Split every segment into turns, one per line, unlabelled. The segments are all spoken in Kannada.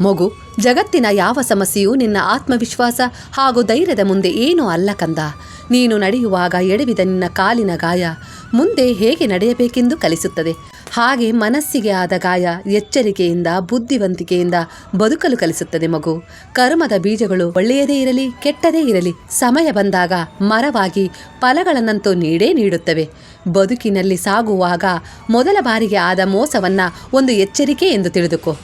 ಮಗು, ಜಗತ್ತಿನ ಯಾವ ಸಮಸ್ಯೆಯೂ ನಿನ್ನ ಆತ್ಮವಿಶ್ವಾಸ ಹಾಗೂ ಧೈರ್ಯದ ಮುಂದೆ ಏನೂ ಅಲ್ಲ ಕಂದ. ನೀನು ನಡೆಯುವಾಗ ಎಡವಿದ ನಿನ್ನ ಕಾಲಿನ ಗಾಯ ಮುಂದೆ ಹೇಗೆ ನಡೆಯಬೇಕೆಂದು ಕಲಿಸುತ್ತದೆ. ಹಾಗೆ ಮನಸ್ಸಿಗೆ ಆದ ಗಾಯ ಎಚ್ಚರಿಕೆಯಿಂದ, ಬುದ್ಧಿವಂತಿಕೆಯಿಂದ ಬದುಕಲು ಕಲಿಸುತ್ತದೆ ಮಗು. ಕರ್ಮದ ಬೀಜಗಳು ಒಳ್ಳೆಯದೇ ಇರಲಿ, ಕೆಟ್ಟದೇ ಇರಲಿ, ಸಮಯ ಬಂದಾಗ ಮರವಾಗಿ ಫಲಗಳನ್ನಂತೂ ನೀಡೇ ನೀಡುತ್ತವೆ. ಬದುಕಿನಲ್ಲಿ ಸಾಗುವಾಗ ಮೊದಲ ಬಾರಿಗೆ ಆದ ಮೋಸವನ್ನ ಒಂದು ಎಚ್ಚರಿಕೆ ಎಂದು ತಿಳಿದುಕೋ.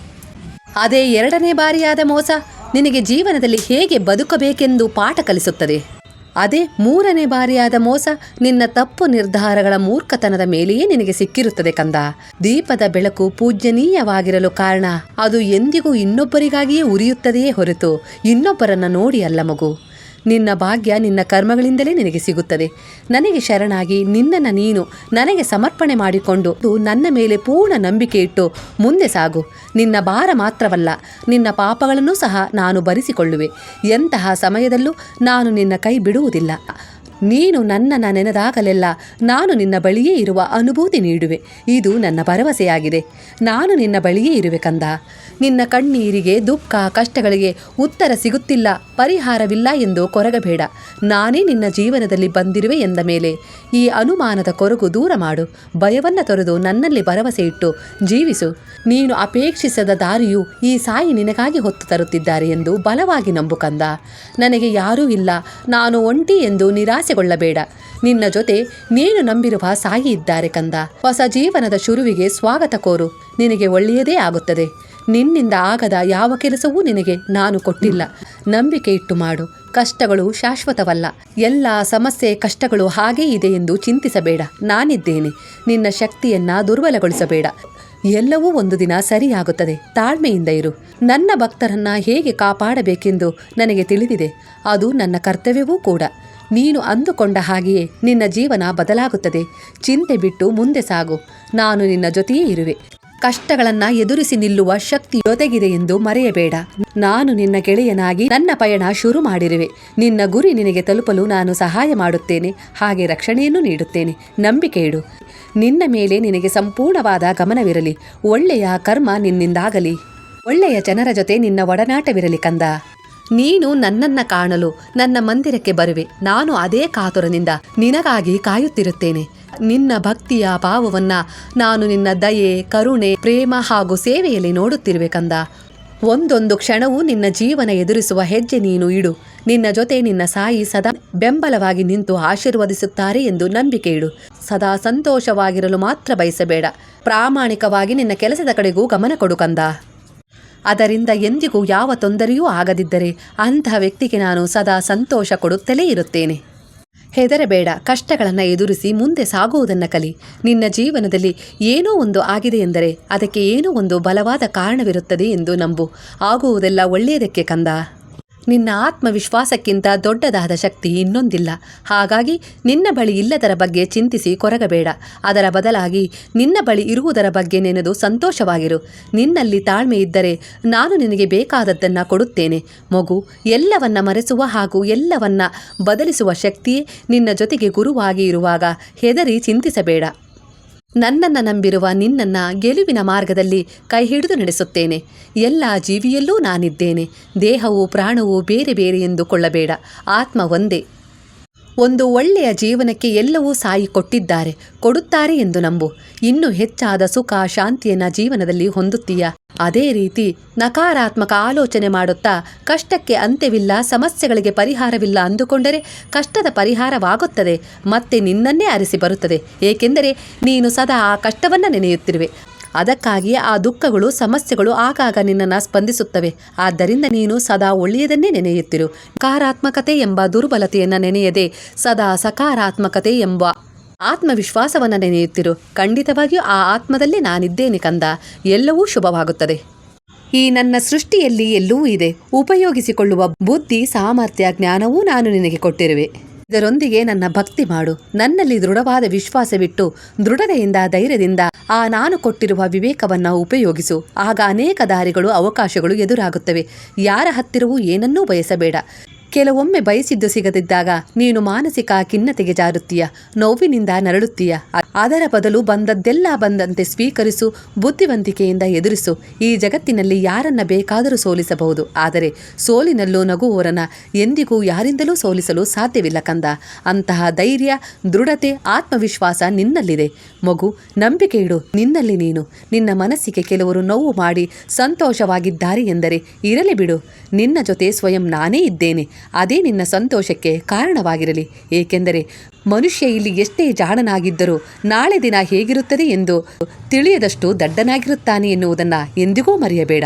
ಅದೇ ಎರಡನೇ ಬಾರಿಯಾದ ಮೋಸ ನಿನಗೆ ಜೀವನದಲ್ಲಿ ಹೇಗೆ ಬದುಕಬೇಕೆಂದು ಪಾಠ ಕಲಿಸುತ್ತದೆ. ಅದೇ ಮೂರನೇ ಬಾರಿಯಾದ ಮೋಸ ನಿನ್ನ ತಪ್ಪು ನಿರ್ಧಾರಗಳ ಮೂರ್ಖತನದ ಮೇಲೆಯೇ ನಿನಗೆ ಸಿಕ್ಕಿರುತ್ತದೆ ಕಂದ. ದೀಪದ ಬೆಳಕು ಪೂಜ್ಯನೀಯವಾಗಿರಲು ಕಾರಣ ಅದು ಎಂದಿಗೂ ಇನ್ನೊಬ್ಬರಿಗಾಗಿಯೇ ಉರಿಯುತ್ತದೆಯೇ ಹೊರತು ಇನ್ನೊಬ್ಬರನ್ನ ನೋಡಿ ಅಲ್ಲ ಮಗು. ನಿನ್ನ ಭಾಗ್ಯ ನಿನ್ನ ಕರ್ಮಗಳಿಂದಲೇ ನಿನಗೆ ಸಿಗುತ್ತದೆ. ನನಗೆ ಶರಣಾಗಿ ನಿನ್ನನ್ನು ನೀನು ನನಗೆ ಸಮರ್ಪಣೆ ಮಾಡಿಕೊಂಡು ನನ್ನ ಮೇಲೆ ಪೂರ್ಣ ನಂಬಿಕೆ ಇಟ್ಟು ಮುಂದೆ ಸಾಗು. ನಿನ್ನ ಭಾರ ಮಾತ್ರವಲ್ಲ, ನಿನ್ನ ಪಾಪಗಳನ್ನು ಸಹ ನಾನು ಭರಿಸಿಕೊಳ್ಳುವೆ. ಎಂತಹ ಸಮಯದಲ್ಲೂ ನಾನು ನಿನ್ನ ಕೈ ಬಿಡುವುದಿಲ್ಲ. ನೀನು ನನ್ನನ್ನು ನೆನೆದಾಗಲೆಲ್ಲ ನಾನು ನಿನ್ನ ಬಳಿಯೇ ಇರುವ ಅನುಭೂತಿ ನೀಡುವೆ. ಇದು ನನ್ನ ಭರವಸೆಯಾಗಿದೆ. ನಾನು ನಿನ್ನ ಬಳಿಯೇ ಇರುವೆ ಕಂದ. ನಿನ್ನ ಕಣ್ಣೀರಿಗೆ ದುಃಖ, ಕಷ್ಟಗಳಿಗೆ ಉತ್ತರ ಸಿಗುತ್ತಿಲ್ಲ, ಪರಿಹಾರವಿಲ್ಲ ಎಂದು ಕೊರಗಬೇಡ. ನಾನೇ ನಿನ್ನ ಜೀವನದಲ್ಲಿ ಬಂದಿರುವೆ ಎಂದ ಮೇಲೆ, ಈ ಅನುಮಾನದ ಕೊರಗು ದೂರ ಮಾಡು. ಭಯವನ್ನು ತೊರೆದು ನನ್ನಲ್ಲಿ ಭರವಸೆ ಇಟ್ಟು ಜೀವಿಸು. ನೀನು ಅಪೇಕ್ಷಿಸದ ದಾರಿಯು ಈ ಸಾಯಿ ನಿನಗಾಗಿ ಹೊತ್ತು ತರುತ್ತಿದ್ದಾರೆ ಎಂದು ಬಲವಾಗಿ ನಂಬು ಕಂದ. ನನಗೆ ಯಾರೂ ಇಲ್ಲ. ನಾನು ಒಂಟಿ ಎಂದು ನಿರಾಸೆಗೊಳ್ಳಬೇಡ ನಿನ್ನ ಜೊತೆ ನೀನು ನಂಬಿರುವ ಸಾಯಿ ಇದ್ದಾರೆ ಕಂದ. ಹೊಸ ಜೀವನದ ಶುರುವಿಗೆ ಸ್ವಾಗತ ಕೋರು. ನಿನಗೆ ಒಳ್ಳೆಯದೇ ಆಗುತ್ತದೆ. ನಿನ್ನಿಂದ ಆಗದ ಯಾವ ಕೆಲಸವೂ ನಿನಗೆ ನಾನು ಕೊಟ್ಟಿಲ್ಲ. ನಂಬಿಕೆ ಇಟ್ಟು ಮಾಡು. ಕಷ್ಟಗಳು ಶಾಶ್ವತವಲ್ಲ. ಎಲ್ಲ ಸಮಸ್ಯೆ, ಕಷ್ಟಗಳು ಹಾಗೇ ಇದೆ ಎಂದು ಚಿಂತಿಸಬೇಡ. ನಾನಿದ್ದೇನೆ. ನಿನ್ನ ಶಕ್ತಿಯನ್ನ ದುರ್ಬಲಗೊಳಿಸಬೇಡ. ಎಲ್ಲವೂ ಒಂದು ದಿನ ಸರಿಯಾಗುತ್ತದೆ. ತಾಳ್ಮೆಯಿಂದ ಇರು. ನನ್ನ ಭಕ್ತರನ್ನ ಹೇಗೆ ಕಾಪಾಡಬೇಕೆಂದು ನನಗೆ ತಿಳಿದಿದೆ. ಅದು ನನ್ನ ಕರ್ತವ್ಯವೂ ಕೂಡ. ನೀನು ಅಂದುಕೊಂಡ ಹಾಗೆಯೇ ನಿನ್ನ ಜೀವನ ಬದಲಾಗುತ್ತದೆ. ಚಿಂತೆ ಬಿಟ್ಟು ಮುಂದೆ ಸಾಗು. ನಾನು ನಿನ್ನ ಜೊತೆಯೇ ಇರುವೆ. ಕಷ್ಟಗಳನ್ನ ಎದುರಿಸಿ ನಿಲ್ಲುವ ಶಕ್ತಿ ಜೊತೆಗಿದೆ ಎಂದು ಮರೆಯಬೇಡ. ನಾನು ನಿನ್ನ ಗೆಳೆಯನಾಗಿ ನನ್ನ ಪಯಣ ಶುರು ಮಾಡಿರುವೆ. ನಿನ್ನ ಗುರಿ ನಿನಗೆ ತಲುಪಲು ನಾನು ಸಹಾಯ ಮಾಡುತ್ತೇನೆ. ಹಾಗೆ ರಕ್ಷಣೆಯನ್ನು ನೀಡುತ್ತೇನೆ. ನಂಬಿಕೆ ಇಡು. ನಿನ್ನ ಮೇಲೆ ನಿನಗೆ ಸಂಪೂರ್ಣವಾದ ಗಮನವಿರಲಿ. ಒಳ್ಳೆಯ ಕರ್ಮ ನಿನ್ನಿಂದಾಗಲಿ. ಒಳ್ಳೆಯ ಜನರ ಜೊತೆ ನಿನ್ನ ಒಡನಾಟವಿರಲಿ ಕಂದ. ನೀನು ನನ್ನನ್ನ ಕಾಣಲು ನನ್ನ ಮಂದಿರಕ್ಕೆ ಬರುವೆ. ನಾನು ಅದೇ ಕಾತುರನಿಂದ ನಿನಗಾಗಿ ಕಾಯುತ್ತಿರುತ್ತೇನೆ. ನಿನ್ನ ಭಕ್ತಿಯ ಭಾವವನ್ನ ನಾನು ನಿನ್ನ ದಯೆ, ಕರುಣೆ, ಪ್ರೇಮ ಹಾಗೂ ಸೇವೆಯಲ್ಲಿ ನೋಡುತ್ತಿರುವೆ ಕಂದ. ಒಂದೊಂದು ಕ್ಷಣವೂ ನಿನ್ನ ಜೀವನ ಎದುರಿಸುವ ಹೆಜ್ಜೆ ನೀನು ಇಡು. ನಿನ್ನ ಜೊತೆ ನಿನ್ನ ಸಾಯಿ ಸದಾ ಬೆಂಬಲವಾಗಿ ನಿಂತು ಆಶೀರ್ವದಿಸುತ್ತಾರೆ ಎಂದು ನಂಬಿಕೆ ಇಡು. ಸದಾ ಸಂತೋಷವಾಗಿರಲು ಮಾತ್ರ ಬಯಸಬೇಡ. ಪ್ರಾಮಾಣಿಕವಾಗಿ ನಿನ್ನ ಕೆಲಸದ ಕಡೆಗೂ ಗಮನ ಕೊಡು ಕಂದ. ಅದರಿಂದ ಎಂದಿಗೂ ಯಾವ ತೊಂದರೆಯೂ ಆಗದಿದ್ದರೆ ಅಂತಹ ವ್ಯಕ್ತಿಗೆ ನಾನು ಸದಾ ಸಂತೋಷ ಕೊಡುತ್ತಲೇ ಇರುತ್ತೇನೆ. ಹೆದರಬೇಡ, ಕಷ್ಟಗಳನ್ನು ಎದುರಿಸಿ ಮುಂದೆ ಸಾಗುವುದನ್ನು ಕಲಿ. ನಿನ್ನ ಜೀವನದಲ್ಲಿ ಏನೋ ಒಂದು ಆಗಿದೆ ಎಂದರೆ ಅದಕ್ಕೆ ಏನೋ ಒಂದು ಬಲವಾದ ಕಾರಣವಿರುತ್ತದೆ ಎಂದು ನಂಬು. ಆಗುವುದೆಲ್ಲ ಒಳ್ಳೆಯದಕ್ಕೆ ಕಂದ. ನಿನ್ನ ಆತ್ಮವಿಶ್ವಾಸಕ್ಕಿಂತ ದೊಡ್ಡದಾದ ಶಕ್ತಿ ಇನ್ನೊಂದಿಲ್ಲ. ಹಾಗಾಗಿ ನಿನ್ನ ಬಳಿ ಇಲ್ಲದರ ಬಗ್ಗೆ ಚಿಂತಿಸಿ ಕೊರಗಬೇಡ. ಅದರ ಬದಲಾಗಿ ನಿನ್ನ ಬಳಿ ಇರುವುದರ ಬಗ್ಗೆ ನೆನೆದು ಸಂತೋಷವಾಗಿರು. ನಿನ್ನಲ್ಲಿ ತಾಳ್ಮೆ ಇದ್ದರೆ ನಾನು ನಿನಗೆ ಬೇಕಾದದ್ದನ್ನು ಕೊಡುತ್ತೇನೆ. ಮಗು, ಎಲ್ಲವನ್ನ ಮರೆಸುವ ಹಾಗೂ ಎಲ್ಲವನ್ನ ಬದಲಿಸುವ ಶಕ್ತಿಯೇ ನಿನ್ನ ಜೊತೆಗೆ ಗುರುವಾಗಿ ಇರುವಾಗ ಹೆದರಿ ಚಿಂತಿಸಬೇಡ. ನನ್ನನ್ನು ನಂಬಿರುವ ನಿನ್ನನ್ನ ಗೆಲುವಿನ ಮಾರ್ಗದಲ್ಲಿ ಕೈ ಹಿಡಿದು ನಡೆಸುತ್ತೇನೆ. ಎಲ್ಲ ಜೀವಿಯಲ್ಲೂ ನಾನಿದ್ದೇನೆ. ದೇಹವು ಪ್ರಾಣವು ಬೇರೆ ಬೇರೆ ಎಂದುಕೊಳ್ಳಬೇಡ. ಆತ್ಮ ಒಂದೇ. ಒಂದು ಒಳ್ಳೆಯ ಜೀವನಕ್ಕೆ ಎಲ್ಲವೂ ಸಾಯಿ ಕೊಟ್ಟಿದ್ದಾರೆ, ಕೊಡುತ್ತಾರೆ ಎಂದು ನಂಬು. ಇನ್ನು ಹೆಚ್ಚಾದ ಸುಖ ಶಾಂತಿಯನ್ನ ಜೀವನದಲ್ಲಿ ಹೊಂದುತ್ತೀಯ? ಅದೇ ರೀತಿ ನಕಾರಾತ್ಮಕ ಆಲೋಚನೆ ಮಾಡುತ್ತಾ ಕಷ್ಟಕ್ಕೆ ಅಂತ್ಯವಿಲ್ಲ, ಸಮಸ್ಯೆಗಳಿಗೆ ಪರಿಹಾರವಿಲ್ಲ ಅಂದುಕೊಂಡರೆ ಕಷ್ಟದ ಪರಿಹಾರವಾಗುತ್ತದೆ. ಮತ್ತೆ ನಿನ್ನನ್ನೇ ಅರಿಸಿ ಬರುತ್ತದೆ. ಏಕೆಂದರೆ ನೀನು ಸದಾ ಆ ಕಷ್ಟವನ್ನ ನೆನೆಯುತ್ತಿರುವೆ. ಅದಕ್ಕಾಗಿಯೇ ಆ ದುಃಖಗಳು, ಸಮಸ್ಯೆಗಳು ಆಗಾಗ ನಿನ್ನನ್ನು ಸ್ಪಂದಿಸುತ್ತವೆ. ಆದ್ದರಿಂದ ನೀನು ಸದಾ ಒಳ್ಳೆಯದನ್ನೇ ನೆನೆಯುತ್ತಿರು. ಕಾರಾತ್ಮಕತೆ ಎಂಬ ದುರ್ಬಲತೆಯನ್ನು ನೆನೆಯದೆ ಸದಾ ಸಕಾರಾತ್ಮಕತೆ ಎಂಬ ಆತ್ಮವಿಶ್ವಾಸವನ್ನು ನೆನೆಯುತ್ತಿರು. ಖಂಡಿತವಾಗಿಯೂ ಆ ಆತ್ಮದಲ್ಲಿ ನಾನಿದ್ದೇನೆ ಕಂದ. ಎಲ್ಲವೂ ಶುಭವಾಗುತ್ತದೆ. ಈ ನನ್ನ ಸೃಷ್ಟಿಯಲ್ಲಿ ಎಲ್ಲೂ ಇದೆ. ಉಪಯೋಗಿಸಿಕೊಳ್ಳುವ ಬುದ್ಧಿ, ಸಾಮರ್ಥ್ಯ, ಜ್ಞಾನವೂ ನಾನು ನಿನಗೆ ಕೊಟ್ಟಿರುವೆ. ಇದರೊಂದಿಗೆ ನನ್ನ ಭಕ್ತಿ ಮಾಡು. ನನ್ನಲ್ಲಿ ದೃಢವಾದ ವಿಶ್ವಾಸವಿಟ್ಟು ದೃಢತೆಯಿಂದ ಧೈರ್ಯದಿಂದ ಆ ನಾನು ಕೊಟ್ಟಿರುವ ವಿವೇಕವನ್ನ ಉಪಯೋಗಿಸು. ಆಗ ಅನೇಕ ದಾರಿಗಳು, ಅವಕಾಶಗಳು ಎದುರಾಗುತ್ತವೆ. ಯಾರ ಹತ್ತಿರವೂ ಏನನ್ನೂ ಬಯಸಬೇಡ. ಕೆಲವೊಮ್ಮೆ ಬಯಸಿದ್ದು ಸಿಗದಿದ್ದಾಗ ನೀನು ಮಾನಸಿಕ ಖಿನ್ನತೆಗೆ ಜಾರುತ್ತೀಯ, ನೋವಿನಿಂದ ನರಳುತ್ತೀಯ. ಅದರ ಬದಲು ಬಂದದ್ದೆಲ್ಲ ಬಂದಂತೆ ಸ್ವೀಕರಿಸು, ಬುದ್ಧಿವಂತಿಕೆಯಿಂದ ಎದುರಿಸು. ಈ ಜಗತ್ತಿನಲ್ಲಿ ಯಾರನ್ನ ಬೇಕಾದರೂ ಸೋಲಿಸಬಹುದು. ಆದರೆ ಸೋಲಿನಲ್ಲೂ ನಗುವವರನ್ನ ಎಂದಿಗೂ ಯಾರಿಂದಲೂ ಸೋಲಿಸಲು ಸಾಧ್ಯವಿಲ್ಲ ಕಂದ. ಅಂತಹ ಧೈರ್ಯ, ದೃಢತೆ, ಆತ್ಮವಿಶ್ವಾಸ ನಿನ್ನಲ್ಲಿದೆ. ಮಗು, ನಂಬಿಕೆ ಇಡು. ನಿನ್ನಲ್ಲಿ ನೀನು. ನಿನ್ನ ಮನಸ್ಸಿಗೆ ಕೆಲವರು ನೋವು ಮಾಡಿ ಸಂತೋಷವಾಗಿದ್ದಾರೆ ಎಂದರೆ ಇರಲಿ ಬಿಡು. ನಿನ್ನ ಜೊತೆ ಸ್ವಯಂ ನಾನೇ ಇದ್ದೇನೆ. ಅದೇ ನಿನ್ನ ಸಂತೋಷಕ್ಕೆ ಕಾರಣವಾಗಿರಲಿ. ಏಕೆಂದರೆ ಮನುಷ್ಯ ಇಲ್ಲಿ ಎಷ್ಟೇ ಜಾಣನಾಗಿದ್ದರೂ ನಾಳೆ ದಿನ ಹೇಗಿರುತ್ತದೆ ಎಂದು ತಿಳಿಯದಷ್ಟು ದಡ್ಡನಾಗಿರುತ್ತಾನೆ ಎನ್ನುವುದನ್ನು ಎಂದಿಗೂ ಮರೆಯಬೇಡ.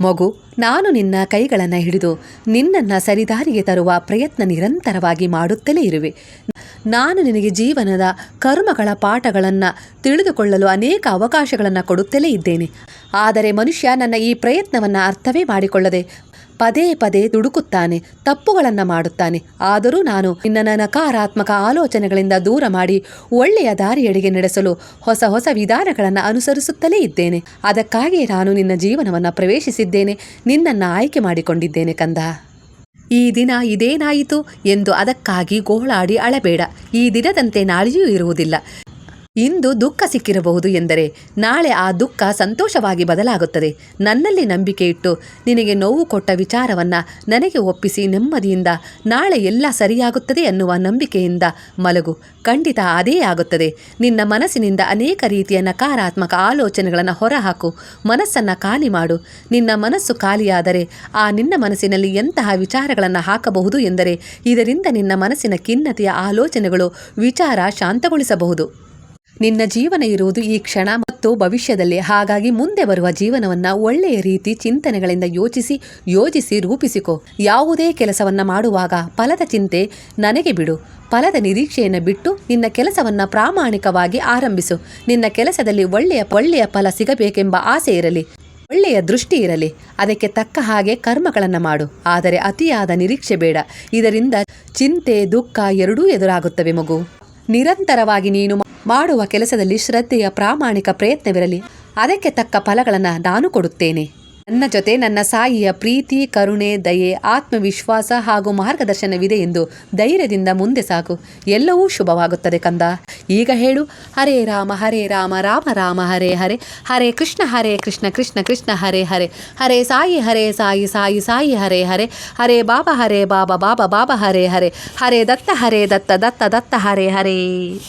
ಮಗು, ನಾನು ನಿನ್ನ ಕೈಗಳನ್ನು ಹಿಡಿದು ನಿನ್ನನ್ನು ಸರಿದಾರಿಗೆ ತರುವ ಪ್ರಯತ್ನ ನಿರಂತರವಾಗಿ ಮಾಡುತ್ತಲೇ ಇರುವೆ. ನಾನು ನಿನಗೆ ಜೀವನದ ಕರ್ಮಗಳ ಪಾಠಗಳನ್ನು ತಿಳಿದುಕೊಳ್ಳಲು ಅನೇಕ ಅವಕಾಶಗಳನ್ನು ಕೊಡುತ್ತಲೇ ಇದ್ದೇನೆ. ಆದರೆ ಮನುಷ್ಯ ನನ್ನ ಈ ಪ್ರಯತ್ನವನ್ನು ಅರ್ಥವೇ ಮಾಡಿಕೊಳ್ಳದೆ ಪದೇ ಪದೇ ದುಡುಕುತ್ತಾನೆ ತಪ್ಪುಗಳನ್ನು ಮಾಡುತ್ತಾನೆ. ಆದರೂ ನಾನು ನಿನ್ನ ನಕಾರಾತ್ಮಕ ಆಲೋಚನೆಗಳಿಂದ ದೂರ ಮಾಡಿ ಒಳ್ಳೆಯ ದಾರಿಯಡೆಗೆ ನಡೆಸಲು ಹೊಸ ಹೊಸ ವಿಧಾನಗಳನ್ನು ಅನುಸರಿಸುತ್ತಲೇ ಇದ್ದೇನೆ. ಅದಕ್ಕಾಗಿ ನಾನು ನಿನ್ನ ಜೀವನವನ್ನು ಪ್ರವೇಶಿಸಿದ್ದೇನೆ, ನಿನ್ನನ್ನು ಆಯ್ಕೆ ಮಾಡಿಕೊಂಡಿದ್ದೇನೆ ಕಂದ. ಈ ದಿನ ಇದೇನಾಯಿತು ಎಂದು ಅದಕ್ಕಾಗಿ ಗೋಳಾಡಿ ಅಳಬೇಡ. ಈ ದಿನದಂತೆ ನಾಳೆಯೂ ಇರುವುದಿಲ್ಲ. ಇಂದು ದುಃಖ ಸಿಕ್ಕಿರಬಹುದು ಎಂದರೆ ನಾಳೆ ಆ ದುಃಖ ಸಂತೋಷವಾಗಿ ಬದಲಾಗುತ್ತದೆ. ನನ್ನಲ್ಲಿ ನಂಬಿಕೆ ಇಟ್ಟು ನಿನಗೆ ನೋವು ಕೊಟ್ಟ ವಿಚಾರವನ್ನು ನನಗೆ ಒಪ್ಪಿಸಿ ನೆಮ್ಮದಿಯಿಂದ ನಾಳೆ ಎಲ್ಲ ಸರಿಯಾಗುತ್ತದೆ ಎನ್ನುವ ನಂಬಿಕೆಯಿಂದ ಮಲಗು. ಖಂಡಿತ ಅದೇ ಆಗುತ್ತದೆ. ನಿನ್ನ ಮನಸ್ಸಿನಿಂದ ಅನೇಕ ರೀತಿಯ ನಕಾರಾತ್ಮಕ ಆಲೋಚನೆಗಳನ್ನು ಹೊರಹಾಕು. ಮನಸ್ಸನ್ನು ಖಾಲಿ ಮಾಡು. ನಿನ್ನ ಮನಸ್ಸು ಖಾಲಿಯಾದರೆ ಆ ನಿನ್ನ ಮನಸ್ಸಿನಲ್ಲಿ ಎಂತಹ ವಿಚಾರಗಳನ್ನು ಹಾಕಬಹುದು ಎಂದರೆ ಇದರಿಂದ ನಿನ್ನ ಮನಸ್ಸಿನ ಖಿನ್ನತೆಯ ಆಲೋಚನೆಗಳು ವಿಚಾರ ಶಾಂತಗೊಳಿಸಬಹುದು. ನಿನ್ನ ಜೀವನ ಇರುವುದು ಈ ಕ್ಷಣ ಮತ್ತು ಭವಿಷ್ಯದಲ್ಲಿ ಹಾಗಾಗಿ ಮುಂದೆ ಬರುವ ಜೀವನವನ್ನ ಒಳ್ಳೆಯ ರೀತಿ ಚಿಂತನೆಗಳಿಂದ ಯೋಚಿಸಿ, ಯೋಜಿಸಿ ರೂಪಿಸಿಕೊ. ಯಾವುದೇ ಕೆಲಸವನ್ನ ಮಾಡುವಾಗ ಫಲದ ಚಿಂತೆ ನನಗೆ ಬಿಡು. ಫಲದ ನಿರೀಕ್ಷೆಯನ್ನು ಬಿಟ್ಟು ನಿನ್ನ ಕೆಲಸವನ್ನ ಪ್ರಾಮಾಣಿಕವಾಗಿ ಆರಂಭಿಸು. ನಿನ್ನ ಕೆಲಸದಲ್ಲಿ ಒಳ್ಳೆಯ ಒಳ್ಳೆಯ ಫಲ ಸಿಗಬೇಕೆಂಬ ಆಸೆ ಇರಲಿ. ಒಳ್ಳೆಯ ದೃಷ್ಟಿ ಇರಲಿ. ಅದಕ್ಕೆ ತಕ್ಕ ಹಾಗೆ ಕರ್ಮಗಳನ್ನು ಮಾಡು. ಆದರೆ ಅತಿಯಾದ ನಿರೀಕ್ಷೆ ಬೇಡ. ಇದರಿಂದ ಚಿಂತೆ, ದುಃಖ ಎರಡೂ ಎದುರಾಗುತ್ತವೆ ಮಗು. ನಿರಂತರವಾಗಿ ನೀನು ಮಾಡುವ ಕೆಲಸದಲ್ಲಿ ಶ್ರದ್ಧೆಯ ಪ್ರಾಮಾಣಿಕ ಪ್ರಯತ್ನವಿರಲಿ. ಅದಕ್ಕೆ ತಕ್ಕ ಫಲಗಳನ್ನು ನಾನು ಕೊಡುತ್ತೇನೆ. ನನ್ನ ಜೊತೆ ನನ್ನ ಸಾಯಿಯ ಪ್ರೀತಿ, ಕರುಣೆ, ದಯೆ, ಆತ್ಮವಿಶ್ವಾಸ ಹಾಗೂ ಮಾರ್ಗದರ್ಶನವಿದೆ ಎಂದು ಧೈರ್ಯದಿಂದ ಮುಂದೆ ಸಾಕು ಎಲ್ಲವೂ ಶುಭವಾಗುತ್ತದೆ ಕಂದ. ಈಗ ಹೇಳು. ಹರೇ ರಾಮ ಹರೇ ರಾಮ ರಾಮ ರಾಮ, ಹರೇ ಹರೇ. ಹರೇ ಕೃಷ್ಣ ಹರೇ ಕೃಷ್ಣ ಕೃಷ್ಣ ಕೃಷ್ಣ, ಹರೇ ಹರೇ. ಹರೇ ಸಾಯಿ ಹರೇ ಸಾಯಿ ಸಾಯಿ ಸಾಯಿ, ಹರೇ ಹರೇ. ಹರೇ ಬಾಬಾ ಹರೇ ಬಾಬಾ ಬಾಬಾ ಬಾಬಾ, ಹರೇ ಹರೇ. ಹರೇ ದತ್ತ ಹರೇ ದತ್ತ ದತ್ತ ದತ್ತ, ಹರೇ ಹರೇ.